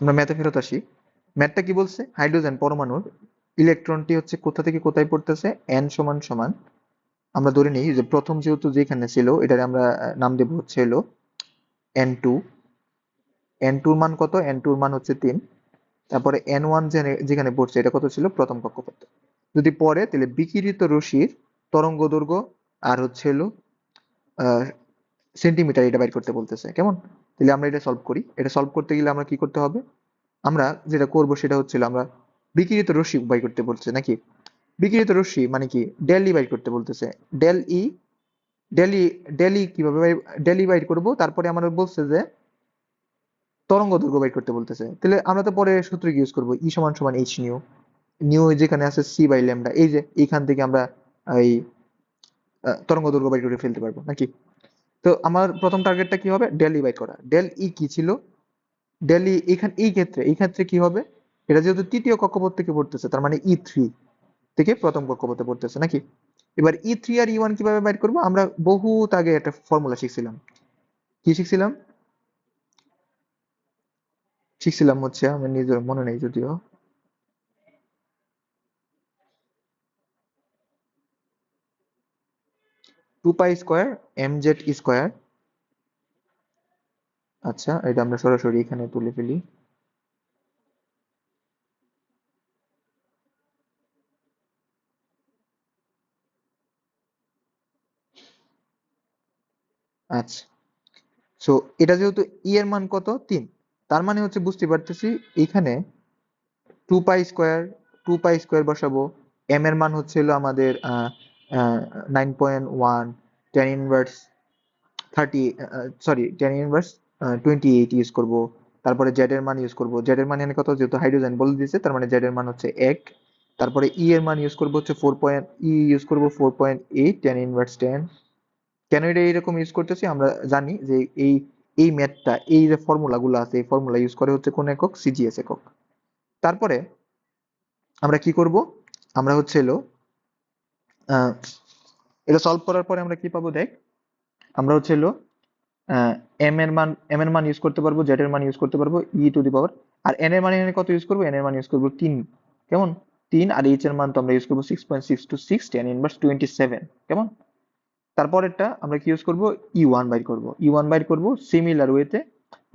আমরা ম্যাথে ফেরত আসি। ম্যাথটা কি বলছে? হাইড্রোজেন পরমাণুর ইলেকট্রনটি হচ্ছে কোথা থেকে কোথায় পড়তেছে? এন সমান সমান। আমরা ধরে নিই যে প্রথম যেহেতু যেখানে ছিল, এটার আমরা নাম দেব হচ্ছে হলো এন টু এন টুর মান কত? এন টুর মান হচ্ছে তিন। তারপরে এন ওয়ান যেখানে পড়ছে, এটা কত ছিল? প্রথম কক্ষপথ। যদি পরে তাহলে বিকিরিত রশ্মির তরঙ্গ দৈর্ঘ্য আর হচ্ছে হলো সেন্টিমিটার এটা বাইর করতে বলতেছে। কেমন? তাহলে আমরা এটা সলভ করি। এটা সলভ করতে গেলে আমরা কি করতে হবে? আমরা যেটা করব সেটা হচ্ছিল আমরা বিকিরিত রশ্মি বাই করতে বলছে নাকি? বিকিরিত রশ্মি মানে কি? ডেল ই বাইর করতে বলতেছে। Del E del E del E কীভাবে ডেলি বাইর করব? তারপরে আমাদের বলছে যে তরঙ্গ দৈর্ঘ্য বাইর করতে বলতেছে। তাহলে আমরা তো পরে সূত্র ইউজ করব। ই সমান সমান এইচ নিউ নিউ যেখানে আছে সি বাই ল্যামডা। এই যে এইখান থেকে আমরা এই তরঙ্গ দৈর্ঘ্য বাইর করে ফেলতে পারব। নাকি? তো আমার প্রথম টার্গেটটা কি হবে? ডেল ই বাই করা ডেল ই কি ছিল? ডেল ই এখানে, এই ক্ষেত্রে এই ক্ষেত্রে কি হবে? এটা যেহেতু তৃতীয় কক্ষপথ থেকে পড়তেছে, তার মানে ই থ্রি থেকে প্রথম কক্ষপথে পড়তেছে, নাকি? এবার ই থ্রি আর ই ওয়ান কীভাবে বাইর করব? আমরা বহুত আগে একটা ফর্মুলা শিখছিলাম। কি শিখছিলাম? শিখছিলাম হচ্ছে, আমার নিজের মনে নেই যদিও। Two pi square M Z square. আচ্ছা এটা আমরা সরাসরি এখানে তুলে ফেলি। আচ্ছা সো এটা যেহেতু ই এর মান কত? তিন। তার মানে হচ্ছে বুঝতে পারতেছি, এখানে two pi square two pi square বসাবো। এম এর মান হচ্ছে হলো আমাদের nine point one ten inverse thirty sorry ten inverse twenty eight use করব। তারপরে জেড এর মান ইউজ করব। জেড এর মান এখানে কত? যেহেতু হাইড্রোজেন বলে দিয়েছে, তার মানে জেড এর মান হচ্ছে এক। তারপরে ই এর মান ইউজ করব হচ্ছে ফোর পয়েন্ট ই ইউজ করব four point eight ten inverse ten কেন এটা এইরকম ইউজ করতেছি? আমরা জানি যে এই এই ম্যাথটা এই যে ফর্মুলা গুলো আছে, এই ফর্মুলা ইউজ করে হচ্ছে কোন একক? সিজিএস একক। তারপরে আমরা কি করব? আমরা হচ্ছে এলো এটা সলভ করার পরে আমরা কি পাবো দেখ? আমরা হচ্ছে এলো এম এর মান এম এর মান ইউজ করতে পারব জেড এর মান ইউজ করতে পারব ই two the power R N এর মান এখানে কত ইউজ করব? এন এর মান ইউজ করব তিন। কেমন? তিন, আর এইচ এর মান তো আমরা ইউজ করব six point six two six ten inverse twenty seven কেমন? তারপরেরটা আমরা কি ইউজ করব? ই ওয়ান বাইর করব। ই ওয়ান বাইর করব সিমিলার ওয়েতে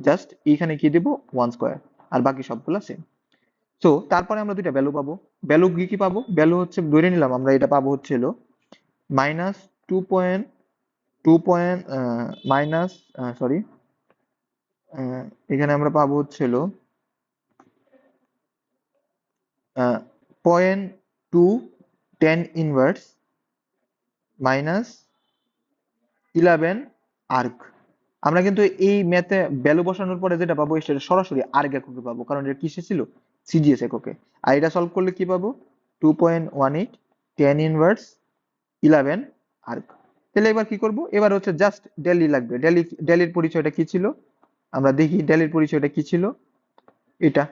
জাস্ট এইখানে কি দিব? ওয়ান স্কোয়ার আর বাকি সবগুলো সেম তো তারপরে আমরা দুইটা ভ্যালু পাবো। ভ্যালু কি কি পাবো? ভ্যালু হচ্ছে, ধরে নিলাম আমরা এটা পাবো হচ্ছে হলো minus two point two point minus sorry এখানে আমরা পাবো হচ্ছে হলো point two ten inverse minus eleven erg. আমরা কিন্তু এই ম্যাথে ভ্যালু বসানোর পরে যেটা পাবো, সেটা সরাসরি আর্ক এককে পাবো, কারণ এটা কিসে ছিল? সিজিএস এককে। আর এটা সলভ করলে কি পাবো? Two point one eight ten inverse eleven erg তাহলে এবার কি করব? এবার হচ্ছে জাস্ট ডেলি লাগবে। ডেলি ডেলির পরিচয়টা কি ছিল? আমরা দেখি ডেলির পরিচয়টা কি ছিল? এটা।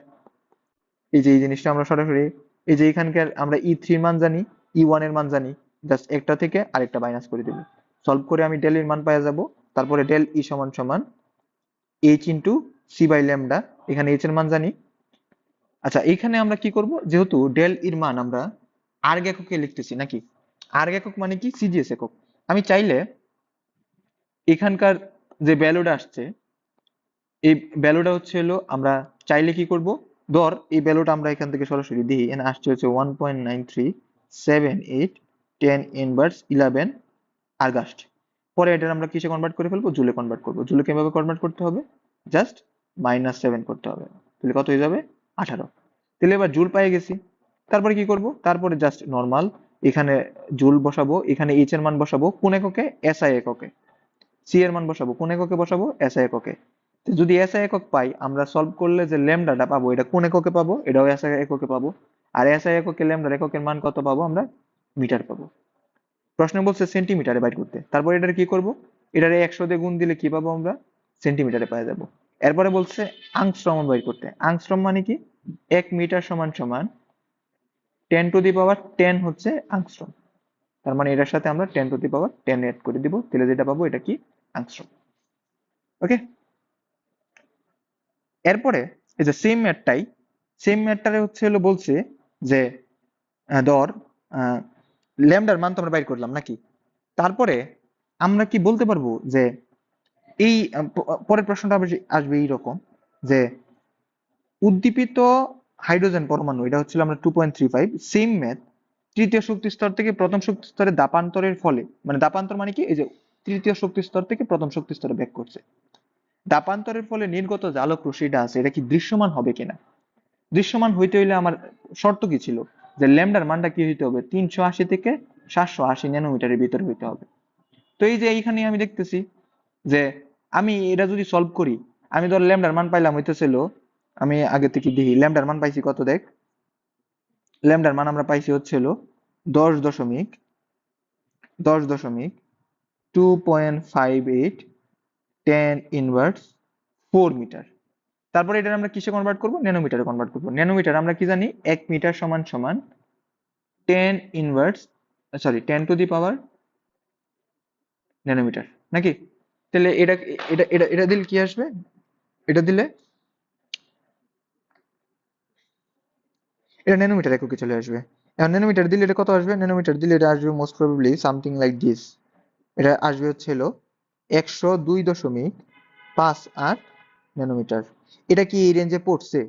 এই যে এই জিনিসটা আমরা সরাসরি, এই যে এখানকার আমরা ই থ্রির মান জানি ই ওয়ানের মান জানি জাস্ট একটা থেকে আরেকটা মাইনাস করে দেবো। সলভ করে আমি ডেলির মান পাওয়া যাব, তারপরে ডেল ই সমান সমান H into C by lambda এখানে এইচ এর মান জানি। আচ্ছা এইখানে আমরা কি করব? যেহেতু ডেল ইর মান আমরা আর্গ এককে লিখতেছি নাকি? আর্গ একক মানে কি? সিজিএস একক। আমি চাইলে এখানকার যে ভ্যালুটা আসছে, এই ভ্যালুটা হচ্ছে হলো আমরা চাইলে কি করব? ধর, এই ভ্যালুটা আমরা এখান থেকে সরাসরি দিই, এখানে আসছে হচ্ছে one point nine three seven eight ten inverse eleven ergs পরে এটা আমরা কিসে কনভার্ট করে ফেলব? জুলে কনভার্ট করব। জুলে কীভাবে কনভার্ট করতে হবে? জাস্ট মাইনাস সেভেন করতে হবে। তাহলে কত হয়ে যাবে? আঠারো। তাহলে এবার জুল পেয়ে গেছি। তারপরে কি করব? তারপরে জাস্ট নর্মাল এখানে জুল বসাবো, এখানে এইচ এর মান বসাবো, কোন এককে? এসআই এককে। সি এর মান বসাবো, কোন এককে বসাবো? এসআই এককে। যদি এসআই একক পাই, আমরা সলভ করলে যে ল্যামডাটা পাবো, এটা কোন এককে পাবো? এটাও এসআই এককে পাবো। আর এসআই এককে, ল্যামডার এককের মান কত পাবো আমরা? মিটার পাবো। প্রশ্ন বলছে সেন্টিমিটারে বাইর করতে। তারপর এটার কি করব? এটারে একশো দিয়ে গুণ দিলে কি পাবো আমরা? সেন্টিমিটারে পাওয়া যাব। এরপরে বলছে আংস্ট্রম বাইর করতে। আংস্ট্রম মানে কি? এক মিটার সমান সমান ten to the power ten হচ্ছে আংস্ট্রম তার মানে এটার সাথে আমরা ten to the power ten add করে দিব। তাহলে যেটা পাবো এটা কি? আংস্ট্রম ওকে এরপরে এই যে সেম ম্যাটটাই সেম ম্যাটটারে হচ্ছে হলো বলছে যে ধর ল্যামডার মান তো আমরা বাইর করলাম নাকি? তারপরে আমরা কি বলতে পারব যে, এই পরের প্রশ্নটা আসবে এইরকম যে, উদ্দীপিত হাইড্রোজেন পরমাণু, এটা হচ্ছিল আমরা two point three five same math তৃতীয় শক্তি স্তর থেকে প্রথম শক্তি স্তরে দাপান্তরের ফলে মানে দাপান্তর মানে কি? এই যে তৃতীয় শক্তি স্তর থেকে প্রথম শক্তি স্তরে ব্যাক করছে। দাপান্তরের ফলে নির্গত যে আলোক রশ্মিটা আছে, এটা কি দৃশ্যমান হবে কিনা? দৃশ্যমান হইতে হইলে আমার শর্ত কি ছিল? যে ল্যামডার মানটা কি হইতে হবে? তিনশো আশি থেকে সাতশো আশি ন্যানোমিটারের ভিতরে হইতে হবে। তো এই যে এইখানে আমি দেখতেছি যে আমি এটা যদি সলভ করি, আমি ধর ল্যামডার মান পাইলাম হইতেছিল আমি আগে থেকে দেখি। ল্যামডার মান পাইছি কত দেখ? ল্যামডার মান আমরা পাইছি হচ্ছিল দশ দশমিক দশ দশমিক two point five eight ten inverse four metre তারপরে এটা আমরা কিসে কনভার্ট করব? ন্যানোমিটারে কনভার্ট করব। ন্যানোমিটার আমরা কি জানি? এক মিটার সমান সমান ten inverse sorry ten to the power nanometre নাকি? তাহলে এটা এটা এটা এটা দিলে কি আসবে? এটা দিলে এটা ন্যানোমিটার এককে চলে আসবে? এখন ন্যানোমিটার দিলে এটা কত আসবে? ন্যানোমিটার দিলে এটা আসবে most probably something like this এটা আসবে হচ্ছে হলো একশো দুই দশমিক পাঁচ আট ন্যানোমিটার এটা কি এই রেঞ্জে পড়ছে?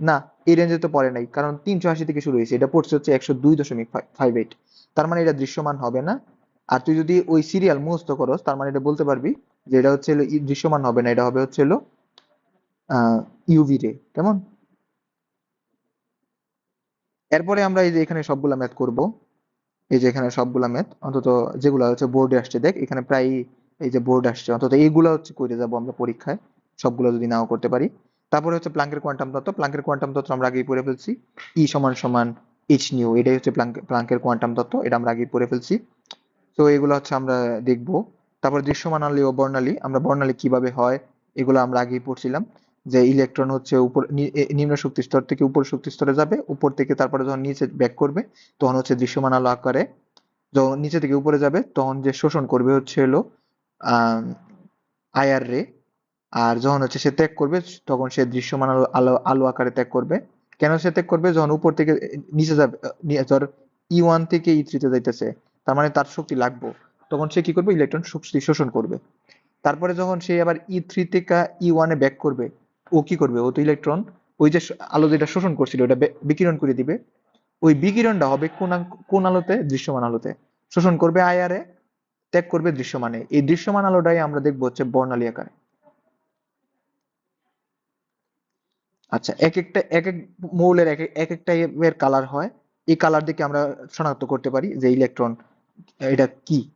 না, এই রেঞ্জে তো পড়ে নাই, কারণ তিনশো আশি থেকে শুরু হয়েছে। এটা পড়ছে হচ্ছে একশো দুই দশমিক ফাইভ এইট তার মানে এটা দৃশ্যমান হবে না। আর তুই যদি ওই সিরিয়াল মুখস্থ করস, তার মানে এটা বলতে পারবি যে এটা হচ্ছে দৃশ্যমান হবে না, এটা হবে হচ্ছে হলো ইউভি রে কেমন? এরপরে আমরা এই যে এখানে সবগুলা ম্যাথ করব। এই যে এখানে সবগুলা ম্যাথ অন্তত যেগুলো হচ্ছে বোর্ডে আসছে, দেখ, এখানে প্রায় এই যে বোর্ড আসছে, অন্তত এইগুলো হচ্ছে করে যাব আমরা পরীক্ষায়, সবগুলো যদি নাও করতে পারি। তারপরে হচ্ছে প্লাঙ্কের কোয়ান্টাম তত্ত্ব প্লাঙ্কের কোয়ান্টাম তত্ত্ব আমরা আগেই পড়ে ফেলছি। ই সমান সমান এইচ নিউ এটাই হচ্ছে প্লাঙ্ক- প্লাঙ্কের কোয়ান্টাম তত্ত্ব, এটা আমরা আগেই পড়ে ফেলছি। তো এগুলো হচ্ছে আমরা দেখব। তারপর দৃশ্যমান আলী ও বর্ণালী, আমরা বর্ণালী কীভাবে হয়, এগুলো আমরা আগেই পড়ছিলাম। যে ইলেকট্রন হচ্ছে উপর নিম্ন শক্তি স্তর থেকে উপর শক্তি স্তরে যাবে, উপর থেকে তারপরে যখন নিচে ব্যাক করবে, তখন হচ্ছে দৃশ্যমান আলো আকারে যখন নিচে থেকে উপরে যাবে, তখন যে শোষণ করবে হচ্ছে হলো আয়ার রে আর যখন হচ্ছে সে ত্যাগ করবে, তখন সে দৃশ্যমান আলো আলো আলো আকারে ত্যাগ করবে। কেন সে ত্যাগ করবে? যখন উপর থেকে নিচে যাবে ধর ই ওয়ান থেকে ই থ্রিতে যাইতেছে, তার মানে তার শক্তি লাগবে, তখন সে কি করবে? ইলেকট্রন শক্তি শোষণ করবে। তারপরে যখন সে আবার ই থ্রি থেকে ই ওয়ানে ব্যাক করবে ও কি করবে? ও তো ইলেকট্রন ওই যে আলো যেটা শোষণ করছিল, ওটা বিকিরণ করে দিবে। ওই বিকিরণটা হবে কোন কোন আলোতে? দৃশ্যমান আলোতে। শোষণ করবে আয়ারে, ত্যাগ করবে দৃশ্যমানে। এই দৃশ্যমান আলোটাই আমরা দেখব হচ্ছে বর্ণালী আকারে। আচ্ছা এক একটা এক এক মৌলের এক এক- এক এর কালার হয়। এই কালার দেখে আমরা শনাক্ত করতে পারি যে ইলেকট্রন এটা কি।